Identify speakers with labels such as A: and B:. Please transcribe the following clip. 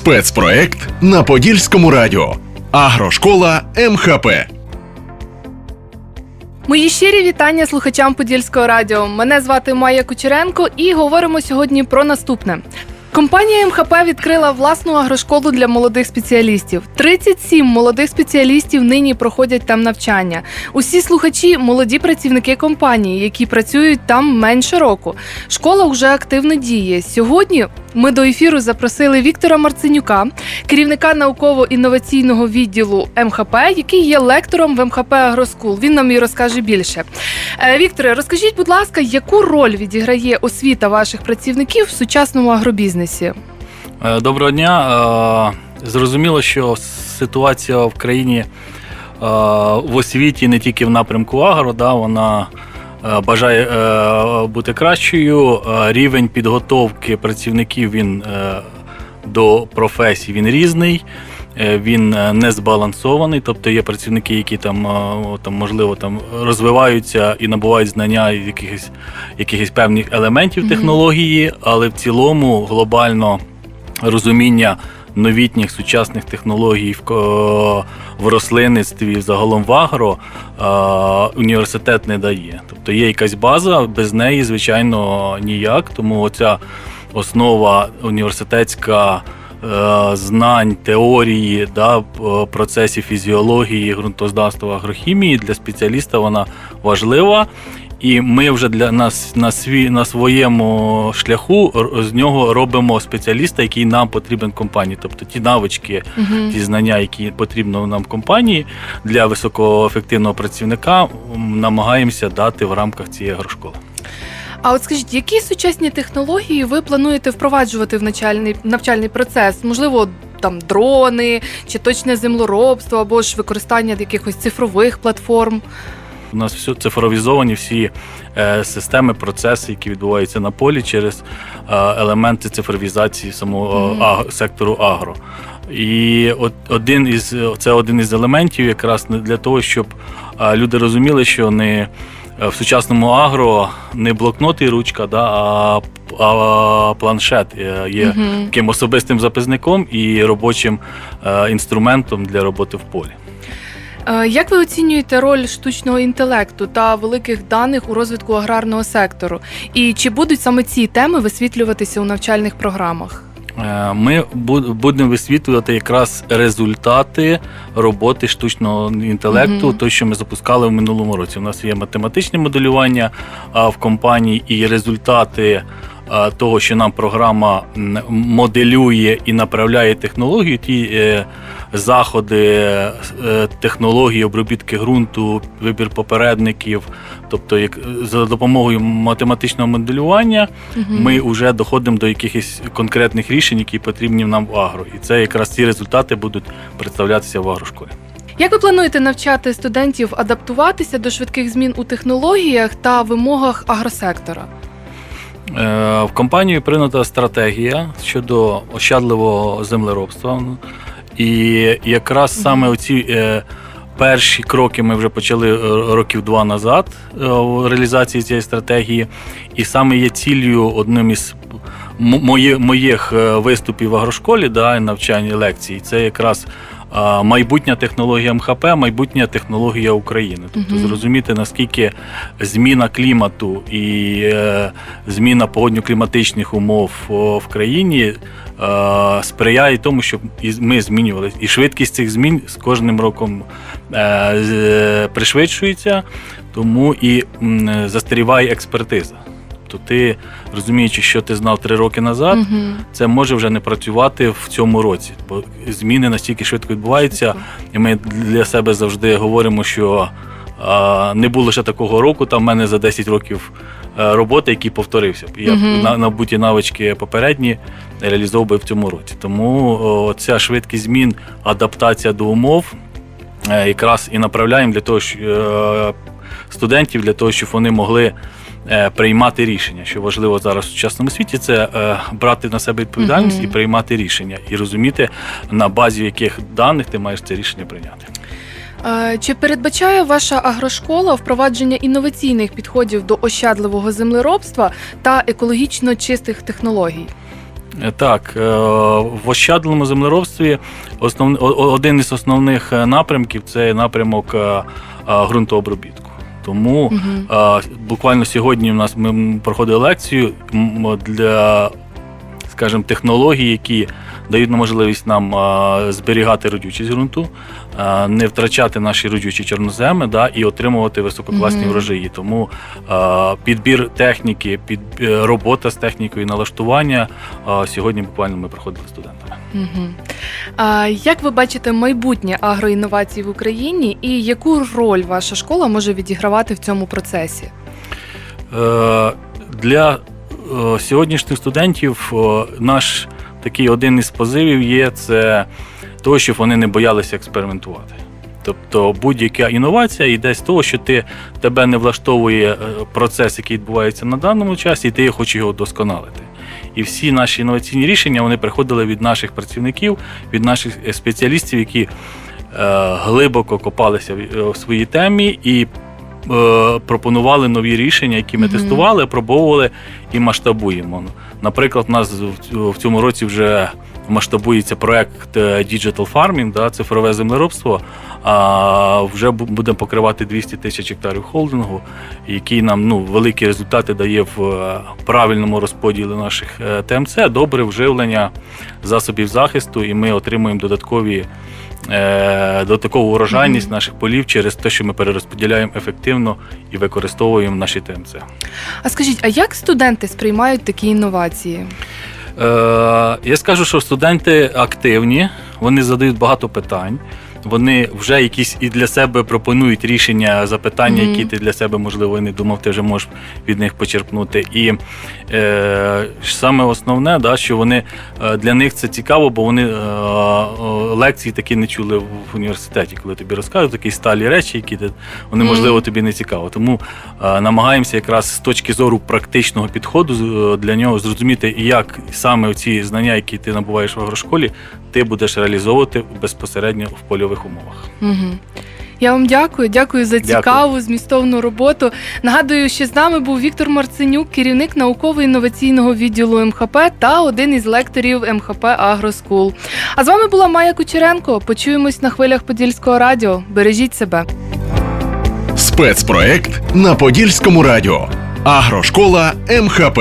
A: Спецпроект на Подільському радіо. Агрошкола МХП.
B: Мої щирі вітання слухачам Подільського радіо. Мене звати Майя Кучеренко і говоримо сьогодні про наступне. Компанія МХП відкрила власну агрошколу для молодих спеціалістів. 37 молодих спеціалістів нині проходять там навчання. Усі слухачі молоді працівники компанії, які працюють там менше року. Школа вже активно діє. Сьогодні ми до ефіру запросили Віктора Марценюка, керівника науково-інноваційного відділу МХП, який є лектором в МХП Агроскул. Він нам і розкаже більше. Е, Вікторе, розкажіть, будь ласка, яку роль відіграє освіта ваших працівників в сучасному агробізнесі?
C: Е, Доброго дня. Е, Зрозуміло, що ситуація в країні в освіті не тільки в напрямку агро, да, вона бажає е, бути кращою. Е, Рівень підготовки працівників він е, до професій він різний. Е, Він е, не збалансований, тобто є працівники, які там, е, там можливо там розвиваються і набувають знання якихось, якихось певних елементів технології, але в цілому глобально розуміння новітніх сучасних технологій в, рослинництві, загалом в агро, е, університет не дає. Тобто є якась база, без неї, звичайно, ніяк. Тому оця основа університетська. е, Знань, теорії, да, процесів фізіології, ґрунтознавства, агрохімії для спеціаліста вона важлива. І ми вже для нас на свій на своєму шляху з нього робимо спеціаліста, який нам потрібен компанії. Тобто ті навички,
B: Угу.
C: ті знання, які потрібно нам компанії для високоефективного працівника, намагаємося дати в рамках цієї агрошколи.
B: А от скажіть, які сучасні технології ви плануєте впроваджувати в навчальний навчальний процес? Можливо, там дрони чи точне землеробство, або ж використання якихось цифрових платформ?
C: У нас все цифровізовані всі е, системи, процеси, які відбуваються на полі через е, елементи цифровізації самого аг- сектору агро. І от один із це один із елементів, якраз для того, щоб люди розуміли, що не в сучасному агро не блокнот і ручка, да, а, а планшет є
B: Мгм.
C: таким особистим записником і робочим інструментом для роботи в полі.
B: Е, Як ви оцінюєте роль штучного інтелекту та великих даних у розвитку аграрного сектору? І чи будуть саме ці теми висвітлюватися у навчальних програмах?
C: Е, Ми бу- будемо висвітлювати якраз результати роботи штучного інтелекту,
B: Мгм.
C: то, що ми запускали в минулому році. У нас є математичне моделювання в компанії і результати. А, Того, що нам програма моделює і направляє технологію, ті е, заходи, е, технології обробітки ґрунту, вибір попередників, тобто як за допомогою математичного моделювання
B: Мгм.
C: ми вже доходимо до якихось конкретних рішень, які потрібні нам в агро. І це якраз ці результати будуть представлятися в агрошколі.
B: Як ви плануєте навчати студентів адаптуватися до швидких змін у технологіях та вимогах агросектора?
C: Е, В компанії прийнята стратегія щодо ощадливого землеробства. І якраз саме оці е, перші кроки ми вже почали е, років два назад у реалізації цієї стратегії. І саме є ціллю одним із моїх виступів в агрошколі, да, навчань лекцій. Це якраз майбутня технологія МХП, майбутня технологія України. Тобто зрозуміти, наскільки зміна клімату і е, зміна погодньо-кліматичних умов в країні е, сприяє тому, щоб ми змінювалися. І швидкість цих змін з кожним роком е, пришвидшується, тому і застаріває експертиза. Тобто ти, розуміючи, що ти знав три роки назад,
B: Мгм.
C: це може вже не працювати в цьому році, бо зміни настільки швидко відбуваються, і ми для себе завжди говоримо, що а, не було ще такого року, там в мене за 10 років е, роботи, який повторився. Я
B: Мгм.
C: на, набуті навички попередні реалізовував би в цьому році. Тому о, ця швидкість змін, адаптація до умов е, якраз і направляємо для того, що, е, студентів, для того, щоб вони могли приймати рішення. Що важливо зараз в сучасному світі, це е, брати на себе відповідальність
B: Мгм.
C: і приймати рішення, і розуміти, на базі яких даних ти маєш це рішення прийняти.
B: Е, Чи передбачає ваша агрошкола впровадження інноваційних підходів до ощадливого землеробства та екологічно чистих технологій?
C: Е, Так, е, в ощадливому землеробстві основ, один із основних е, напрямків це напрямок е, е, ґрунтообробітку. Тому
B: угу.
C: а, буквально сьогодні у нас ми проходили лекцію для, скажімо, технологій, які дають можливість нам а, зберігати родючість ґрунту, не втрачати наші родючі чорноземи да, і отримувати висококласні врожаї. Тому е, підбір техніки, під, е, робота з технікою, налаштування е, сьогодні буквально ми проходили студентами.
B: Мгм. А як ви бачите майбутнє агроінновацій в Україні і яку роль ваша школа може відігравати в цьому процесі?
C: Е, Для е, сьогоднішніх студентів е, наш такий один із позивів є це того, щоб вони не боялися експериментувати. Тобто будь-яка інновація йде з того, що ти тебе не влаштовує е, процес, який відбувається на даному часі, і ти хочеш його вдосконалити. І всі наші інноваційні рішення вони приходили від наших працівників, від наших е, спеціалістів, які е, глибоко копалися в е, в своїй темі і е, пропонували нові рішення, які ми
B: Мгм.
C: тестували, пробовували і масштабуємо. Наприклад, у нас в- в цьому році вже масштабується проект е, Digital Farming, да, цифрове землеробство. А вже будемо покривати 200 тисяч гектарів холдингу, який нам ну, великі результати дає в е, правильному розподілі наших е, ТМЦ, добре вживлення засобів захисту, і ми отримуємо додаткові. е, Додаткову урожайність
B: Мгм.
C: наших полів через те, що ми перерозподіляємо ефективно і використовуємо наші ТМЦ.
B: А скажіть, а як студенти сприймають такі інновації?
C: Е, я скажу, що студенти активні, вони задають багато питань. Вони вже якісь і для себе пропонують рішення запитання,
B: Мгм.
C: які ти для себе, можливо, не думав, ти вже можеш від них почерпнути. І е, саме основне, да, що вони е, для них це цікаво, бо вони е, лекції такі не чули в університеті, коли тобі розкажуть такі сталі речі, які ти, вони, можливо, тобі не цікаво. Тому е, намагаємося якраз з точки зору практичного підходу е, для нього зрозуміти, як саме ці знання, які ти набуваєш в агрошколі, ти будеш реалізовувати безпосередньо в польових умовах.
B: Угу. Я вам дякую, дякую за
C: Дякую.
B: цікаву змістовну роботу. Нагадую, що з нами був Віктор Марценюк, керівник науково-інноваційного відділу МХП та один із лекторів МХП Агроскул. А з вами була Майя Кучеренко. Почуємось на хвилях Подільського радіо. Бережіть себе.
A: Спецпроект на Подільському радіо. Агрошкола МХП.